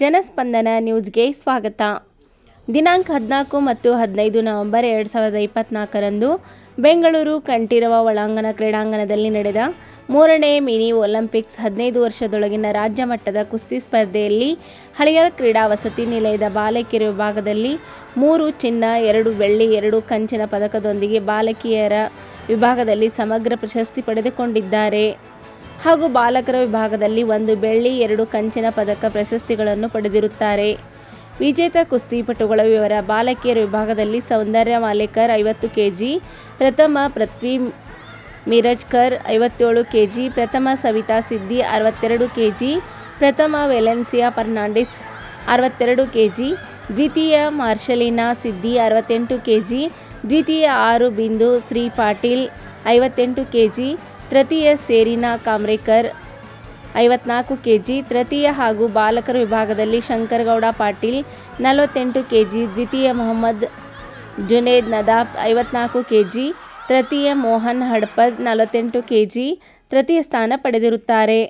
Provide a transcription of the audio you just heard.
ಜನಸ್ಪಂದನ ನ್ಯೂಸ್ಗೆ ಸ್ವಾಗತ. ದಿನಾಂಕ ಹದಿನಾಲ್ಕು ಮತ್ತು ಹದಿನೈದು ನವೆಂಬರ್ ಎರಡು ಸಾವಿರದ ಇಪ್ಪತ್ತ್ನಾಲ್ಕರಂದು ಬೆಂಗಳೂರು ಕಂಠೀರವ ಒಳಾಂಗಣ ಕ್ರೀಡಾಂಗಣದಲ್ಲಿ ನಡೆದ ಮೂರನೇ ಮಿನಿ ಒಲಿಂಪಿಕ್ಸ್ ಹದಿನೈದು ವರ್ಷದೊಳಗಿನ ರಾಜ್ಯ ಮಟ್ಟದ ಕುಸ್ತಿ ಸ್ಪರ್ಧೆಯಲ್ಲಿ ಹಳೆಯ ಕ್ರೀಡಾ ವಸತಿ ನಿಲಯದ ಬಾಲಕಿಯರ ವಿಭಾಗದಲ್ಲಿ ಮೂರು ಚಿನ್ನ, ಎರಡು ಬೆಳ್ಳಿ, ಎರಡು ಕಂಚಿನ ಪದಕದೊಂದಿಗೆ ಬಾಲಕಿಯರ ವಿಭಾಗದಲ್ಲಿ ಸಮಗ್ರ ಪ್ರಶಸ್ತಿ ಪಡೆದುಕೊಂಡಿದ್ದಾರೆ. ಹಾಗೂ ಬಾಲಕರ ವಿಭಾಗದಲ್ಲಿ ಒಂದು ಬೆಳ್ಳಿ, ಎರಡು ಕಂಚಿನ ಪದಕ ಪ್ರಶಸ್ತಿಗಳನ್ನು ಪಡೆದಿರುತ್ತಾರೆ. ವಿಜೇತ ಕುಸ್ತಿಪಟುಗಳ ವಿವರ, ಬಾಲಕಿಯರ ವಿಭಾಗದಲ್ಲಿ ಸೌಂದರ್ಯ ಮಾಲೇಕರ್ ಐವತ್ತು ಕೆ ಜಿ ಪ್ರಥಮ ಪೃಥ್ವಿ ಮಿರಜ್ಕರ್ ಐವತ್ತೇಳು ಕೆ ಜಿ ಪ್ರಥಮ ಸವಿತಾ ಸಿದ್ದಿ ಅರವತ್ತೆರಡು ಕೆ ಜಿ ಪ್ರಥಮ ವೆಲೆನ್ಸಿಯಾ ಫರ್ನಾಂಡಿಸ್ ಅರವತ್ತೆರಡು ಕೆ ಜಿ ದ್ವಿತೀಯ ಮಾರ್ಷಲಿನಾ ಸಿದ್ದಿ ಅರವತ್ತೆಂಟು ಕೆ ಜಿ ದ್ವಿತೀಯ ಆರು ಬಿಂದು ಶ್ರೀ ಪಾಟೀಲ್ ಐವತ್ತೆಂಟು ಕೆಜಿ ತೃತೀಯ ಸೇರಿನಾ ಕಾಮ್ರೇಕರ್, ಐವತ್ನಾಲ್ಕು ಕೆಜಿ, ತೃತೀಯ ಹಾಗೂ ಬಾಲಕರ ವಿಭಾಗದಲ್ಲಿ ಶಂಕರಗೌಡ, ಪಾಟೀಲ್, ನಲವತ್ತೆಂಟು ಕೆಜಿ, ದ್ವಿತೀಯ ಮೊಹಮ್ಮದ್ ಜುನೇದ್ ನದಾಫ್ ಐವತ್ನಾಲ್ಕು ಕೆಜಿ, ತೃತೀಯ ಮೋಹನ್ ಹಡ್ಪದ್, ನಲವತ್ತೆಂಟು ಕೆಜಿ, ತೃತೀಯ ಸ್ಥಾನ ಪಡೆದಿರುತ್ತಾರೆ.